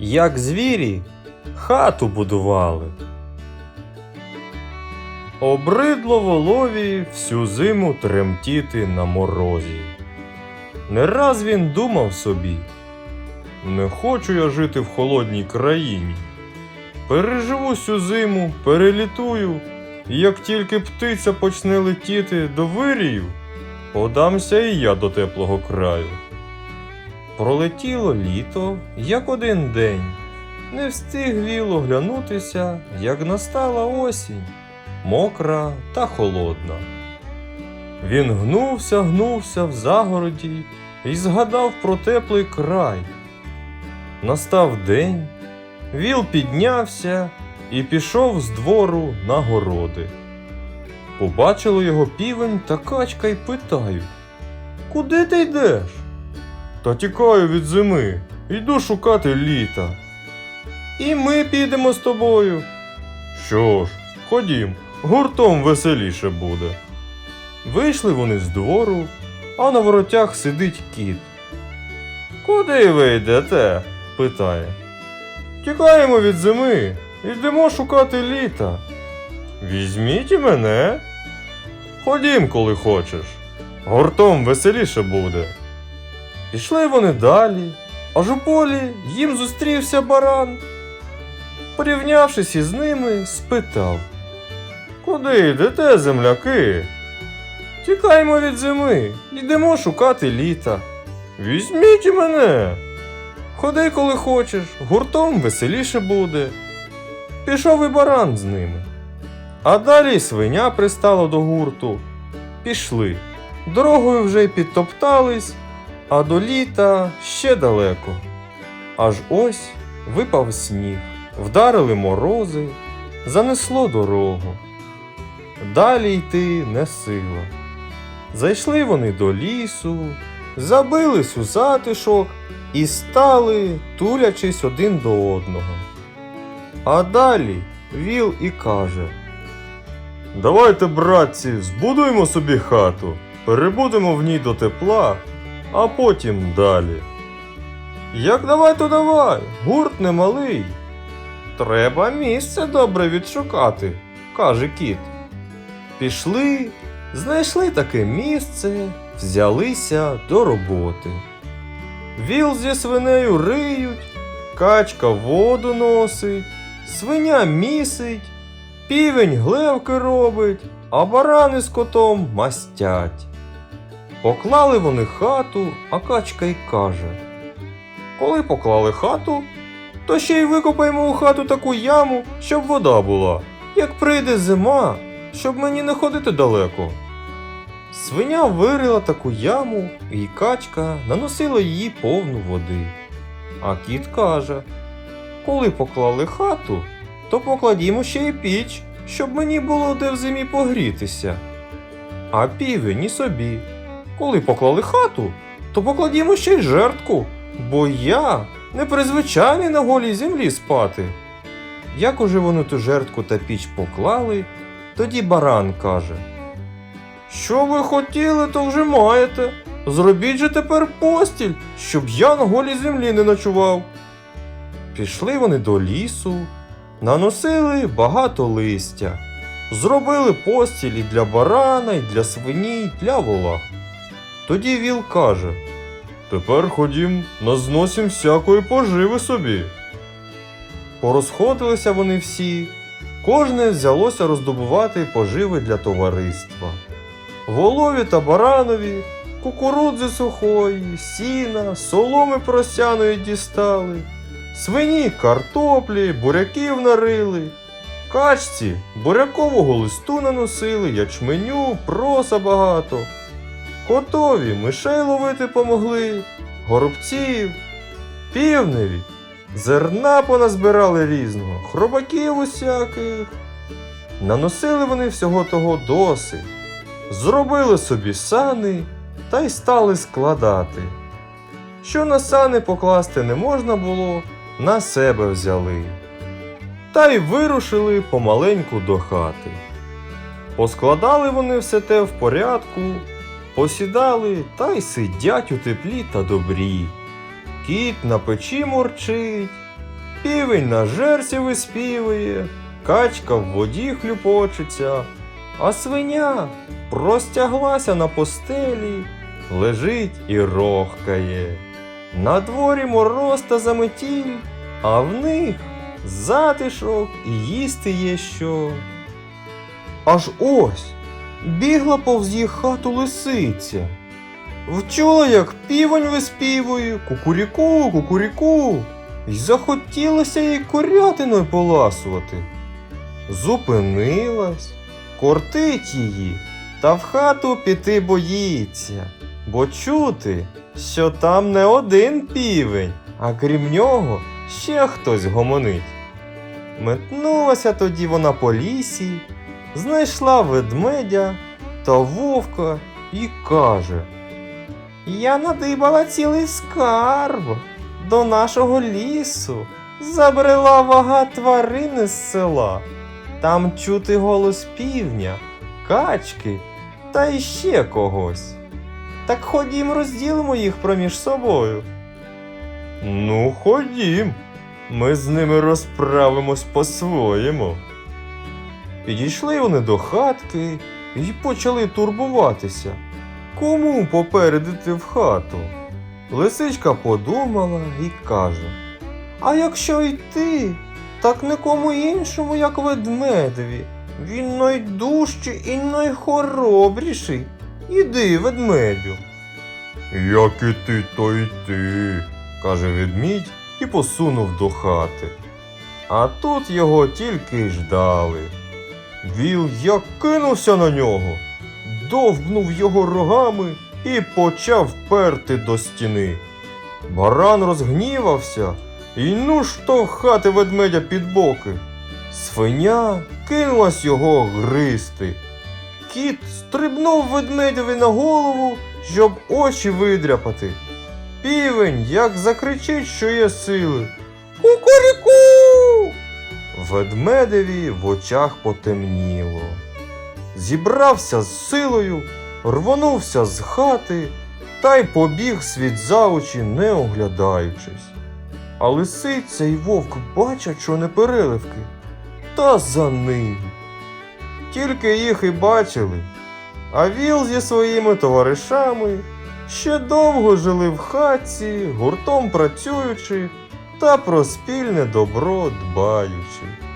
як звірі, хату будували. Обридло волові всю зиму тремтіти на морозі. Не раз він думав собі, не хочу я жити в холодній країні. Переживу всю зиму, перелітую, і як тільки птиця почне летіти до вирію, подамся і я до теплого краю. Пролетіло літо, як один день, не встиг віл оглянутися, як настала осінь, мокра та холодна. Він гнувся, гнувся в загороді і згадав про теплий край. Настав день, віл піднявся і пішов з двору на городи. Побачили його півень та качка й питають Куди ти йдеш? Та тікаю від зими, йду шукати літа. І ми підемо з тобою. Що ж, ходім, гуртом веселіше буде. Вийшли вони з двору, а на воротях сидить кіт. Куди ви йдете? питає. Тікаємо від зими, йдемо шукати літа. Візьміть мене. Ходім, коли хочеш. Гуртом веселіше буде. Пішли вони далі, аж у полі їм зустрівся баран. Порівнявшись із ними, спитав Куди йдете, земляки? Тікаємо від зими, йдемо шукати літа. Візьміть мене. Ходи, коли хочеш, гуртом веселіше буде. Пішов і баран з ними. А далі свиня пристала до гурту. Пішли. Дорогою вже й підтоптались, а до літа ще далеко. Аж ось випав сніг, вдарили морози, занесло дорогу. Далі йти не сила. Зайшли вони до лісу, забились у затишок і стали, тулячись один до одного. А далі віл і каже: Давайте, братці, збудуємо собі хату, перебудемо в ній до тепла, а потім далі. Як давай, то давай, гурт немалий. Треба місце добре відшукати, каже кіт. Пішли, знайшли таке місце, взялися до роботи. Віл зі свинею риють, качка воду носить, свиня місить, півень глевки робить, а барани з котом мастять. Поклали вони хату, а качка й каже: Коли поклали хату, то ще й викопаємо у хату таку яму, щоб вода була, як прийде зима, щоб мені не ходити далеко. Свиня вирила таку яму, і качка наносила її повну води. А кіт каже: Коли поклали хату, то покладімо ще й піч, щоб мені було де в зимі погрітися. А півень і собі. Коли поклали хату, то покладімо ще й жертку, бо я не призвичайний на голій землі спати. Як уже вони ту жертку та піч поклали, тоді баран каже: Що ви хотіли, то вже маєте. Зробіть же тепер постіль, щоб я на голій землі не ночував. Пішли вони до лісу, наносили багато листя, зробили постіль і для барана, і для свині, і для вола. Тоді віл каже: Тепер ходім, назносім всякої поживи собі. Порозходилися вони всі, кожне взялося роздобувати поживи для товариства. Волові та баранові, кукурудзи сухої, сіна, соломи просяної дістали, свині картоплі, буряків нарили, качці бурякового листу наносили, ячменю, проса багато. Котові мишей ловити помогли, горобців, півневі, зерна поназбирали різного, хробаків усяких. Наносили вони всього того досить, зробили собі сани та й стали складати. Що на сани покласти не можна було, на себе взяли. Та й вирушили помаленьку до хати. Поскладали вони все те в порядку, посідали та й сидять у теплі та добрі. Кіт на печі мурчить, Півень на жерсі виспівує, качка в воді хлюпочеться, а свиня простяглася на постелі, лежить і рохкає. На дворі мороз та заметіль, а в них затишок і їсти є що. Аж ось бігла повз їх хату лисиця. Вчула, як півень виспівує, кукуріку, кукуріку, й захотілося їй курятиною поласувати. Зупинилась, кортить її, та в хату піти боїться, бо чути, що там не один півень, а крім нього ще хтось гомонить. Метнулася тоді вона по лісі, знайшла ведмедя та вовка і каже: Я надибала цілий скарб до нашого лісу. Забрела вага тварини з села. Там чути голос півня, качки та іще когось. Так ходім розділимо їх проміж собою. Ну, ходім. Ми з ними розправимось по-своєму. Підійшли вони до хатки і почали турбуватися. Кому попередити в хату? Лисичка подумала і каже: А якщо йти, так нікому іншому, як ведмедеві. Він найдужчий і найхоробріший. Іди, ведмедю. Як і ти, то й ти, каже ведмідь і посунув до хати. А тут його тільки й ждали. Віл як кинувся на нього, довбнув його рогами і почав перти до стіни. Баран розгнівався і ну штовхати ведмедя під боки. Свиня кинулась його гризти. Кіт стрибнув ведмедеві на голову, щоб очі видряпати. Півень як закричить, що є сили. Ведмедеві в очах потемніло. Зібрався з силою, рвонувся з хати та й побіг світ за очі, не оглядаючись. А лисиця й вовк бачать, що не переливки, та за ним. Тільки їх і бачили, а віл зі своїми товаришами ще довго жили в хатці, гуртом працюючи та про спільне добро дбаючи.